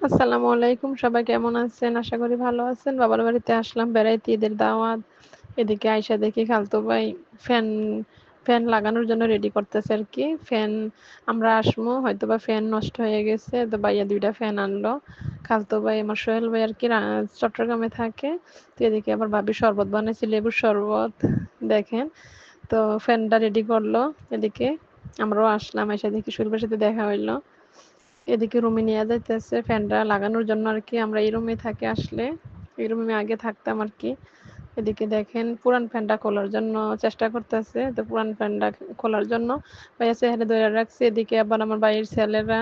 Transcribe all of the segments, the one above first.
আসসালামু আলাইকুম, সবাই কেমন আছেন? আশা করি ভালো আছেন। বাবার বাড়িতে আসলাম, বেড়াইতে ঈদের দাওয়াত। এদিকে আয়সা দেখি খালতো ভাই ফ্যান ফ্যান লাগানোর জন্য রেডি করতেছে আর কি। ফ্যান আমরা আসব হয়তো বা ফ্যান নষ্ট হয়ে গেছে, তো ভাইয়া দুইটা ফ্যান আনলো। খালতো ভাই আমার সোহেল ভাই আর কি চট্টগ্রামে থাকে। তো এদিকে আবার ভাবি শরবত বানাইছি, লেবুর শরবত, দেখেন। তো ফ্যানটা রেডি করল। এদিকে আমরাও আসলাম এসে দেখি ভাইয়ের সাথে দেখা হইল। এদিকে রুমে নিয়ে যাইতেছে ফ্যানটা লাগানোর জন্য আর কি। আমরা এই রুমে থাকি আসলে। এই রুমে আগে থাকতাম আর কি। এদিকে দেখেন পুরান ফ্যানটা খোলার জন্য চেষ্টা করতেছে। তো পুরান ফ্যানটা খোলার জন্য ভাইয়া চেহারা ধরে রাখছে। এদিকে আবার আমার বাড়ির ছেলেরা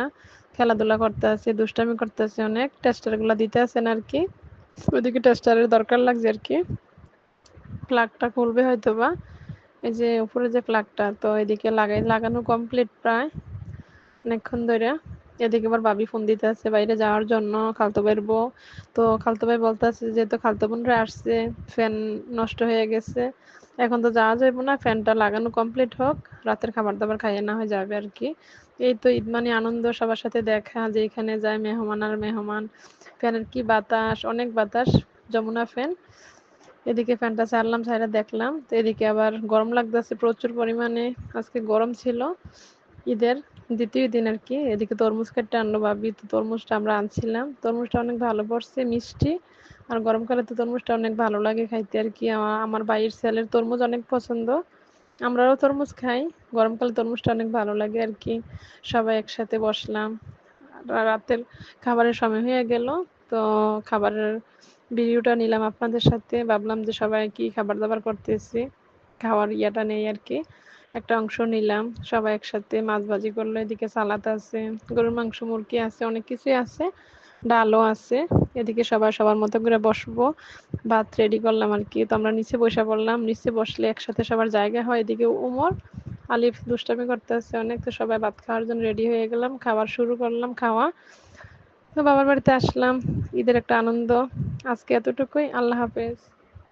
খেলাধুলা করতে আছে দুষ্টামি করতেছে অনেক। টেস্টারগুলা দিতে আছেন আর কি। ওইদিকে টেস্টারের দরকার লাগছে আর কি। প্লাগটা খুলবে হয়তো বা এই যে উপরে যে প্লাগটা তো এদিকে লাগাই, লাগানো কমপ্লিট প্রায়। অনেকক্ষণ ধরে। এদিকে আবার ভাবি ফোন দিতে আছে, বাইরে যাওয়ার জন্য খালতো ভাইয়ের বউ। তো খালতো ভাই বলতে আছে যেহেতু খালতো বোনরা আসছে ফ্যান নষ্ট হয়ে গেছে, এখন তো যাওয়া যাবে না ফ্যানটা লাগানো কমপ্লিট হোক, রাতের খাবার দাবার খাইয়ে না হয়ে যাবে আর কি। এই তো ঈদ মানে আনন্দ, সবার সাথে দেখা যে এখানে যায় মেহমান আর মেহমান, ফ্যানের কি বাতাস, অনেক বাতাস, যমুনা ফ্যান এদিকে ফ্যানটা ছাড়লাম ছাড়া দেখলাম, তো এদিকে আবার গরম লাগতেছে প্রচুর পরিমাণে, আজকে গরম ছিল ঈদের। দ্বিতীয় দিন আর কি এদিকে তরমুজ কেটে আনলো ভাবি, তো তরমুজটা আমরা আনছিলাম। তরমুজটা অনেক ভালো পড়ছে, মিষ্টি। আর গরমকালে তো তরমুজটা অনেক ভালো লাগে খাইতে আর কি আমার বাইরের ছেলের তরমুজ অনেক পছন্দ। আমরাও তরমুজ খাই গরমকালে তরমুজটা অনেক ভালো লাগে আর কি সবাই একসাথে বসলাম। রাতের খাবারের সময় হয়ে গেল, তো খাবারের ভিডিওটা নিলাম আপনাদের সাথে। ভাবলাম যে সবাই কি খাবার দাবার করতেছি, খাওয়ার ইয়াটা নেই আর কি একটা অংশ নিলাম, সবাই একসাথে মাছ ভাজি করল, এদিকে সালাদ আছে, গরুর মাংস, মুরগি আছে, অনেক কিছুই আছে, ডালও আছে, এদিকে সবাই সবার মতো করে বসবো, ভাত রেডি করলাম আর কি, তো আমরা নিচে বসে পড়লাম, নিচে বসলে একসাথে সবার জায়গা হয়, এদিকে উমর, আলিফ দুষ্টামি করতে আছে অনেক, তো সবাই ভাত খাওয়ার জন্য রেডি হয়ে গেলাম খাবার শুরু করলাম, খাওয়া, তো বাবার বাড়িতে আসলাম, ঈদের একটা আনন্দ, আজকে এতটুকুই, আল্লাহ হাফেজ।